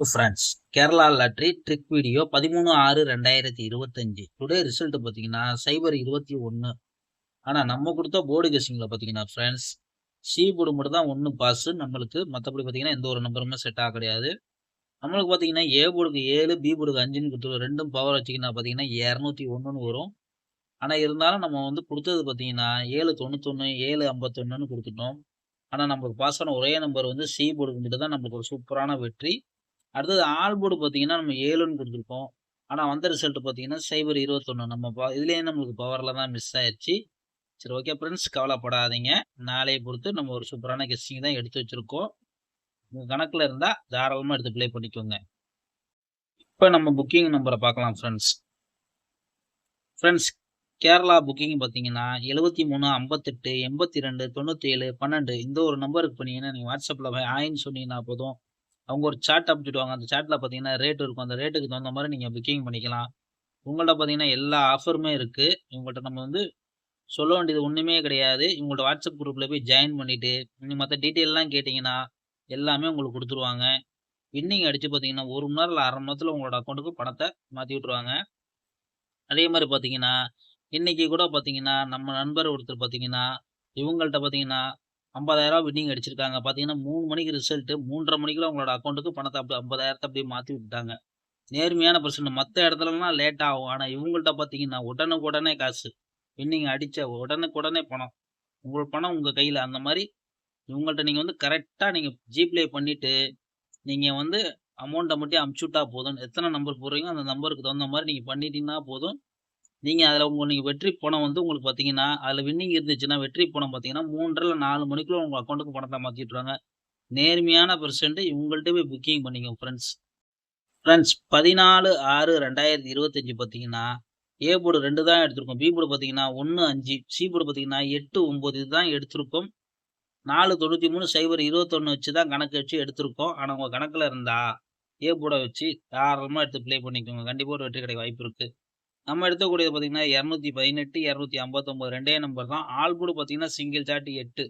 Friends Kerala lottery trick video பதிமூணு ஆறு ரெண்டாயிரத்தி இருபத்தஞ்சு. டுடே ரிசல்ட் பார்த்தீங்கன்னா சைபர் இருபத்தி ஒன்று ஆனால் நம்ம கொடுத்த போர்டு கெஸிங்கில் பார்த்தீங்கன்னா ஃப்ரெண்ட்ஸ் சி போர்டு மட்டும் தான் ஒன்று பாஸு நம்மளுக்கு மற்றபடி பார்த்தீங்கன்னா எந்த ஒரு நம்பருமே செட் ஆக கிடையாது. நம்மளுக்கு பார்த்தீங்கன்னா ஏ போர்டுக்கு ஏழு பி போர்டுக்கு அஞ்சுன்னு கொடுத்துருவோம் ரெண்டும் பவர் வச்சிங்கன்னா பார்த்தீங்கன்னா இரநூத்தி ஒன்றுன்னு வரும். ஆனால் இருந்தாலும் நம்ம வந்து கொடுத்தது பார்த்தீங்கன்னா ஏழு தொண்ணூத்தொன்று ஏழு ஐம்பத்தொன்னுன்னு கொடுத்துட்டோம். ஆனால் நம்மளுக்கு பாஸ் ஆன ஒரே நம்பர் வந்து சி போர்டுக்கு மட்டும் தான் நம்மளுக்கு ஒரு சூப்பரான வெற்றி. அடுத்தது ஆல் போர்டு பார்த்தீங்கன்னா நம்ம ஏழுன்னு கொடுத்துருக்கோம். ஆனால் வந்த ரிசல்ட் பார்த்தீங்கன்னா சைபர் இருபத்தொன்று நம்ம ப இதுலேயே நம்மளுக்கு பவரில் தான் மிஸ் ஆயிடுச்சு சரி ஓகே ஃப்ரெண்ட்ஸ் கவலைப்படாதீங்க. நாளையை பொறுத்து நம்ம ஒரு சூப்பரான கெஸ்டிங் தான் எடுத்து வச்சுருக்கோம். உங்கள் கணக்கில் இருந்தால் தாராளமாக எடுத்து ப்ளே பண்ணிக்கோங்க. இப்போ நம்ம புக்கிங் நம்பரை பார்க்கலாம் ஃப்ரெண்ட்ஸ் ஃப்ரெண்ட்ஸ் கேரளா புக்கிங் பார்த்தீங்கன்னா எழுபத்தி மூணு ஐம்பத்தெட்டு எண்பத்தி ரெண்டு தொண்ணூற்றி ஏழு பன்னெண்டு. இந்த ஒரு நம்பருக்கு பண்ணிங்கன்னா நீங்கள் வாட்ஸ்அப்பில் ஆயின்னு சொன்னீங்கன்னா போதும். அவங்க ஒரு சாட் அனுப்பிச்சுடுவாங்க அந்த சாட்டில் பார்த்தீங்கன்னா ரேட் இருக்கும். அந்த ரேட்டுக்கு தகுந்த மாதிரி நீங்கள் புக்கிங் பண்ணிக்கலாம். உங்கள்கிட்ட பார்த்தீங்கன்னா எல்லா ஆஃபருமே இருக்குது இவங்கள்ட்ட நம்ம வந்து சொல்ல வேண்டியது ஒன்றுமே கிடையாது. இவங்கள்ட்ட வாட்ஸ்அப் குரூப்பில் போய் ஜாயின் பண்ணிவிட்டு நீங்கள் மற்ற டீட்டெயிலெலாம் கேட்டிங்கன்னா எல்லாமே உங்களுக்கு கொடுத்துருவாங்க. வின்னிங் அடித்து பார்த்தீங்கன்னா ஒரு மணி நேரம் இல்லை அரை மணி நேரத்தில் உங்களோட அக்கௌண்ட்டுக்கு பணத்தை மாற்றி விட்ருவாங்க அதே மாதிரி பார்த்தீங்கன்னா இன்றைக்கி கூட பார்த்தீங்கன்னா நம்ம நண்பர் ஒருத்தர் பார்த்தீங்கன்னா இவங்கள்ட்ட பார்த்தீங்கன்னா ஐம்பதாயிரம் வின்னிங் அடிச்சிருக்காங்க. பார்த்தீங்கன்னா மூணு மணிக்கு ரிசல்ட்டு மூன்றரை மணிக்குள்ள உங்களோட அக்கௌண்ட்டுக்கு பணத்தை அப்படி ஐம்பதாயிரத்தை அப்படியே மாற்றி விட்டாங்க நேர்மையான பிரச்சனை மற்ற இடத்துலலாம் லேட் ஆகும். ஆனால் இவங்கள்ட்ட பார்த்தீங்கன்னா உடனுக்கு உடனே காசு. வின்னிங் அடித்த உடனுக்குடனே பணம். உங்கள் பணம் உங்கள் கையில். அந்த மாதிரி இவங்கள்ட்ட நீங்கள் வந்து கரெக்டாக நீங்கள் ஜிப்ளே பண்ணிவிட்டு நீங்கள் வந்து அமௌண்ட்டை மட்டும் அமுச்சு விட்டா போதும். எத்தனை நம்பர் போடுறீங்களோ அந்த நம்பருக்கு தகுந்த மாதிரி நீங்கள் பண்ணிட்டீங்கன்னா போதும். நீங்கள் அதில் உங்கள் நீங்கள் வெற்றி பணம் வந்து உங்களுக்கு பார்த்தீங்கன்னா அதில் வின்னிங் இருந்துச்சுன்னா வெற்றி பணம் பார்த்தீங்கன்னா மூன்றரை நாலு மணிக்குள்ள உங்கள் அக்கௌண்ட்டுக்கு பணத்தை மாற்றிட்டுருவாங்க நேர்மையான பெர்சன்ட்டு இவங்கள்ட்ட போய் புக்கிங் பண்ணிக்கோ ஃப்ரெண்ட்ஸ் ஃப்ரெண்ட்ஸ் பதினாலு ஆறு ரெண்டாயிரத்தி இருபத்தஞ்சி பார்த்தீங்கன்னா ஏ போர்டு ரெண்டு தான் எடுத்திருக்கோம். பி போர்டு பார்த்தீங்கன்னா ஒன்று அஞ்சு. சி போர்டு பார்த்தீங்கன்னா எட்டு ஒம்பது இதுதான் எடுத்திருக்கோம். நாலு தொண்ணூற்றி மூணு சைபர் இருபத்தொன்று வச்சு தான் கணக்கு வச்சு எடுத்திருக்கோம். ஆனால் உங்கள் கணக்கில் இருந்தால் ஏ போர்டை வச்சு தாராளமாக எடுத்து ப்ளே பண்ணிக்கோங்க. கண்டிப்பாக ஒரு வெற்றி கிடைக்க வாய்ப்பு இருக்குது நம்ம எடுக்கக்கூடியது பார்த்தீங்கன்னா இரநூத்தி பதினெட்டு இரநூத்தி ஐம்பத்தொம்பது ரெண்டே நம்பர் தான். ஆல் பார்த்தீங்கன்னா சிங்கிள் சாட்டு எட்டு.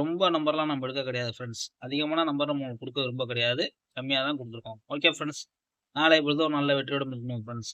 ரொம்ப நம்பர்லாம் நம்ம எடுக்க கிடையாது ஃப்ரெண்ட்ஸ் அதிகமான நம்பர் நம்ம கொடுக்க ரொம்ப கிடையாது. கம்மியாக தான் கொடுத்துருக்கோம். ஓகே ஃப்ரெண்ட்ஸ் நாளை பொழுது ஒரு நல்ல வெற்றியோட இருக்கணும் ஃப்ரெண்ட்ஸ்